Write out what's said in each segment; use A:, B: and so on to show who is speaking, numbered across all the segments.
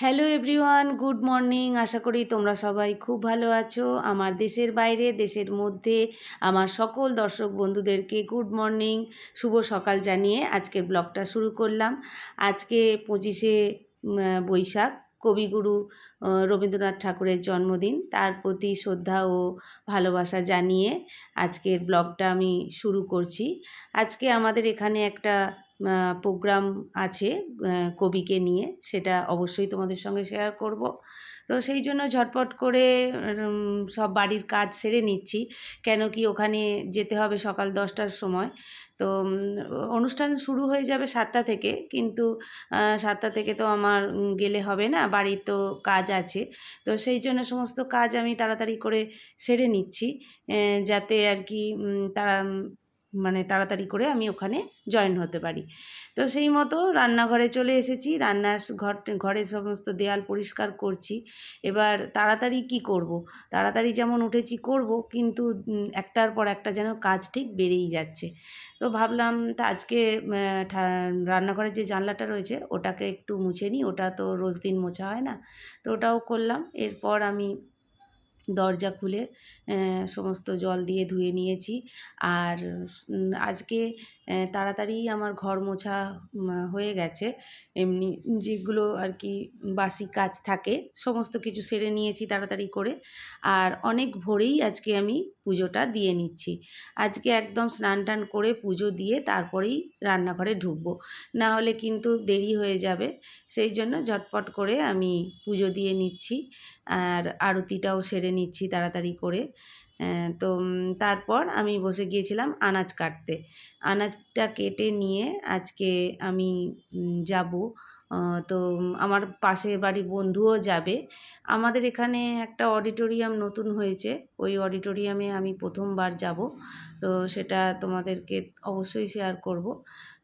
A: Hello everyone good morning আশা করি তোমরা সবাই খুব ভালো আছো। আমার দেশের বাইরে, দেশের মধ্যে আমার সকল দর্শক বন্ধুদেরকে গুড মর্নিং শুভ সকাল জানিয়ে আজকের ব্লগটা শুরু করলাম। আজকে পঁচিশে বৈশাখ, কবিগুরু রবীন্দ্রনাথ ঠাকুরের জন্মদিন। তার প্রতি শ্রদ্ধা ও ভালোবাসা জানিয়ে আজকের ব্লগটা আমি শুরু করছি। আজকে আমাদের এখানে একটা প্রোগ্রাম আছে কবিকে নিয়ে, সেটা অবশ্যই তোমাদের সঙ্গে শেয়ার করব। তো সেই জন্য ঝটপট করে সব বাড়ির কাজ সেরে নিচ্ছি। কেন কি ওখানে যেতে হবে সকাল দশটার সময়। তো অনুষ্ঠান শুরু হয়ে যাবে সাতটা থেকে, কিন্তু সাতটা থেকে তো আমার গেলে হবে না, বাড়ির তো কাজ আছে। তো সেই জন্য সমস্ত কাজ আমি তাড়াতাড়ি করে সেরে নিচ্ছি যাতে আর কি তারা মানে তাড়াতাড়ি করে আমি ওখানে জয়েন হতে পারি। তো সেই মতো রান্নাঘরে চলে এসেছি রান্নার ঘর, ঘরের সমস্ত দেয়াল পরিষ্কার করছি। এবার তাড়াতাড়ি কি করব। তাড়াতাড়ি যেমন উঠেছি করব, কিন্তু একটার পর একটা যেন কাজ ঠিক বেড়েই যাচ্ছে। তো ভাবলাম তা আজকে রান্নাঘরের যে জানলাটা রয়েছে, ওটাকে একটু মুছে নিই, ওটা তো রোজ দিন মোছা হয় না। তো ওটাও করলাম, এরপর আমি দরজা খুলে সমস্ত জল দিয়ে ধুয়ে নিয়েছি। আর আজকে তাড়াতাড়ি আমার ঘর মোছা হয়ে গেছে। এমনি যেগুলো আর কি বাসি কাজ থাকে, সমস্ত কিছু সেরে নিয়েছি তাড়াতাড়ি করে। আর অনেক ভোরেই আজকে আমি পুজোটা দিয়ে নিচ্ছি। আজকে একদম স্নান টান করে পুজো দিয়ে তারপরেই রান্নাঘরে ঢুকবো। না হলে কিন্তু দেরি হয়ে যাবে। সেই জন্য ঝটপট করে আমি পুজো দিয়ে নিচ্ছি। আর আরতিটাও সেরে নিচ্ছি তাড়াতাড়ি করে। তো তারপর আমি বসে গিয়েছিলাম আনাজ কাটতে। আনাজটা কেটে নিয়ে আজকে আমি যাব। তো আমার পাশের বাড়ির বন্ধুও যাবে। আমাদের এখানে একটা অডিটোরিয়াম নতুন হয়েছে। ওই অডিটোরিয়ামে আমি প্রথমবার যাব। তো, সেটা তোমাদেরকে অবশ্যই শেয়ার করব।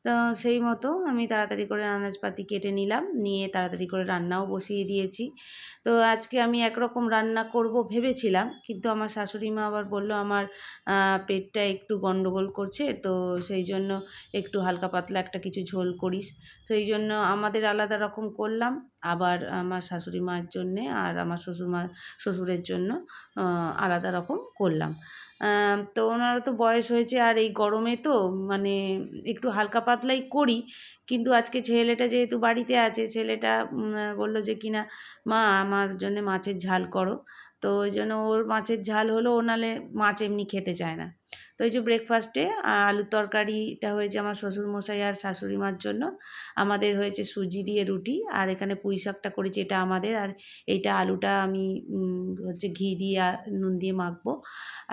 A: তো সেই মতো আমি তাড়াতাড়ি করে আনাজপাতি কেটে নিলাম, নিয়ে তাড়াতাড়ি করে রান্নাও বসিয়ে দিয়েছি। তো আজকে আমি একরকম রান্না করব ভেবেছিলাম, কিন্তু আমার শাশুড়ি মা আবার বলল, আমার পেটটা একটু গন্ডগোল করছে, তো সেই জন্য একটু হালকা পাতলা একটা কিছু ঝোল করিস। সেই জন্য আমাদের আলাদা রকম করলাম, আবার আমার শাশুড়ি মায়ের জন্যে আর আমার শ্বশুর মা, শ্বশুরের জন্য আলাদা রকম করলাম। তো ওনারও তো বয়স হয়েছে আর এই গরমে তো মানে একটু হালকা পাতলাই করি। কিন্তু আজকে ছেলেটা যেহেতু বাড়িতে আছে, ছেলেটা বলল যে, কিনা, মা, আমার জন্য মাছের ঝাল করো। তো ওই জন্য ওর মাছের ঝাল হলো ও নালে মাছ এমনি খেতে চায় না। তো এই যে ব্রেকফাস্টে আলুর তরকারিটা হয়েছে আমার শ্বশুরমশাই আর শাশুড়ি মার জন্য। আমাদের হয়েছে সুজি দিয়ে রুটি, আর এখানে পুঁই শাকটা করেছি, এটা আমাদের। আর এইটা আলুটা আমি হচ্ছে ঘি দিয়ে নুন দিয়ে মাখবো।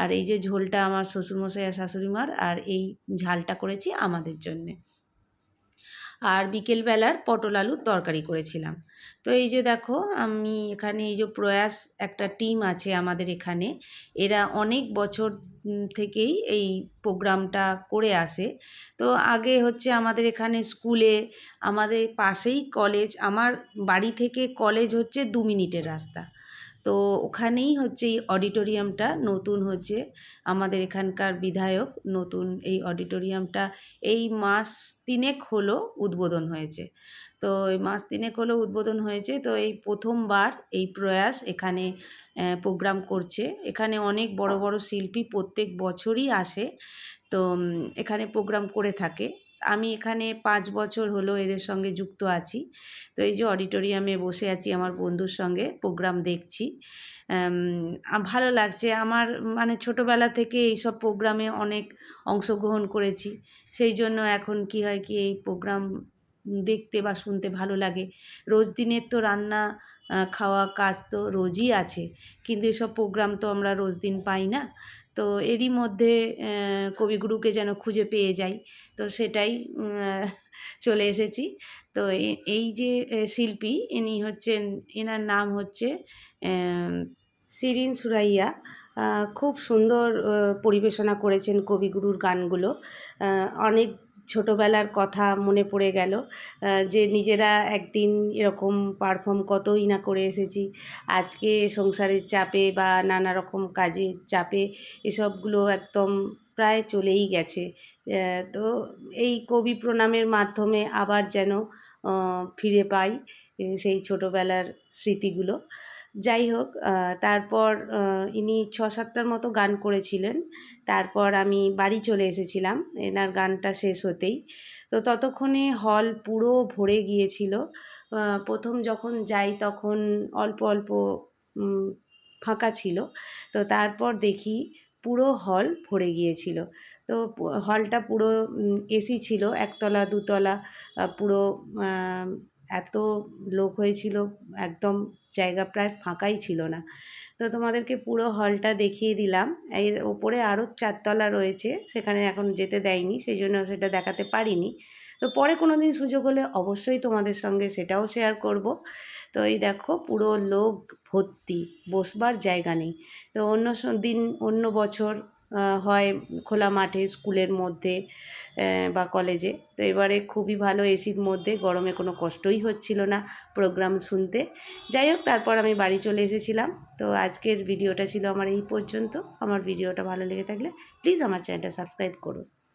A: আর এই যে ঝোলটা আমার শ্বশুরমশাই আর শাশুড়ি মার আর এই ঝালটা করেছি আমাদের জন্যে। আর বিকেলবেলার পটল আলুর তরকারি করেছিলাম। তো এই যে দেখো, আমি এখানে এই যে প্রয়াস একটা টিম আছে আমাদের এখানে। এরা অনেক বছর থেকেই এই প্রোগ্রামটা করে আসে। তো আগে হচ্ছে আমাদের এখানে স্কুলে, আমাদের পাশেই কলেজ, আমার বাড়ি থেকে কলেজ হচ্ছে দু মিনিটের রাস্তা। তো ওখানেই হচ্ছে এই অডিটোরিয়ামটা নতুন হচ্ছে। আমাদের এখানকার বিধায়ক নতুন এই অডিটোরিয়ামটা এই মাস তিনেক হলো উদ্বোধন হয়েছে। তো এই মাস তিনেক হলো উদ্বোধন হয়েছে। তো এই প্রথমবার এই প্রয়াস এখানে প্রোগ্রাম করছে। এখানে অনেক বড় বড় শিল্পী প্রত্যেক বছরই আসে। তো এখানে প্রোগ্রাম করে থাকে। আমি এখানে পাঁচ বছর হলো এদের সঙ্গে যুক্ত আছি। তো এই যে অডিটোরিয়ামে বসে আছি আমার বন্ধুর সঙ্গে, প্রোগ্রাম দেখছি। ভালো লাগছে। আমার মানে ছোটোবেলা থেকে এইসব প্রোগ্রামে অনেক অংশগ্রহণ করেছি। সেই জন্য এখন কি হয় কি এই প্রোগ্রাম দেখতে বা শুনতে ভালো লাগে। রোজ দিনের তো রান্না খাওয়া, কাজ তো রোজই আছে। কিন্তু এসব প্রোগ্রাম তো আমরা রোজ দিন পাই না। তো এরই মধ্যে কবিগুরুকে যেন খুঁজে পেয়ে যাই। তো সেটাই চলে এসেছি। তো এই যে শিল্পী, ইনি হচ্ছেন, এনার নাম হচ্ছে সিরিন সুরাইয়া। খুব সুন্দর পরিবেশনা করেছেন কবিগুরুর গানগুলো। অনেক ছোটোবেলার কথা মনে পড়ে গেল যে নিজেরা একদিন এরকম পারফর্ম কতই না করে এসেছি। আজকে সংসারের চাপে বা নানা রকম কাজের চাপে এসবগুলো একদম প্রায় চলেই গেছে। তো এই কবি প্রণামের মাধ্যমে আবার যেন ফিরে পাই সেই ছোটোবেলার স্মৃতিগুলো। যাই হোক তারপর ইনি ছ সাতটার মতো গান করেছিলেন। তারপর আমি বাড়ি চলে এসেছিলাম, এনার গানটা শেষ হতেই। তো ততক্ষণে হল পুরো ভরে গিয়েছিল। প্রথম যখন যাই তখন অল্প অল্প ফাঁকা ছিল। তো তারপর দেখি পুরো হল ভরে গিয়েছিল। তো হলটা পুরো এসি ছিল, একতলা, দুতলা পুরো এত লোক হয়েছিল, একদম জায়গা প্রায় ফাঁকাই ছিল না। তো তোমাদেরকে পুরো হলটা দেখিয়ে দিলাম। এর ওপরে আরও চারতলা রয়েছে, সেখানে এখন যেতে দেয়নি সেই জন্য সেটা দেখাতে পারিনি। তো পরে কোনো দিন সুযোগ হলে অবশ্যই তোমাদের সঙ্গে সেটাও শেয়ার করব। তো এই দেখো, পুরো লোক ভর্তি, বসবার জায়গা নেই। তো অন্য দিন, অন্য বছর হয় খোলা মাঠে, স্কুলের মধ্যে বা কলেজে। তো এবারে খুবই ভালো এসির মধ্যে, গরমে কোনো কষ্টই হচ্ছিল না প্রোগ্রাম শুনতে। যাই হোক, তারপর আমি বাড়ি চলে এসেছিলাম। তো আজকের ভিডিওটা ছিল আমার এই পর্যন্ত। আমার ভিডিওটা ভালো লেগে থাকলে প্লিজ আমার চ্যানেলটা সাবস্ক্রাইব করো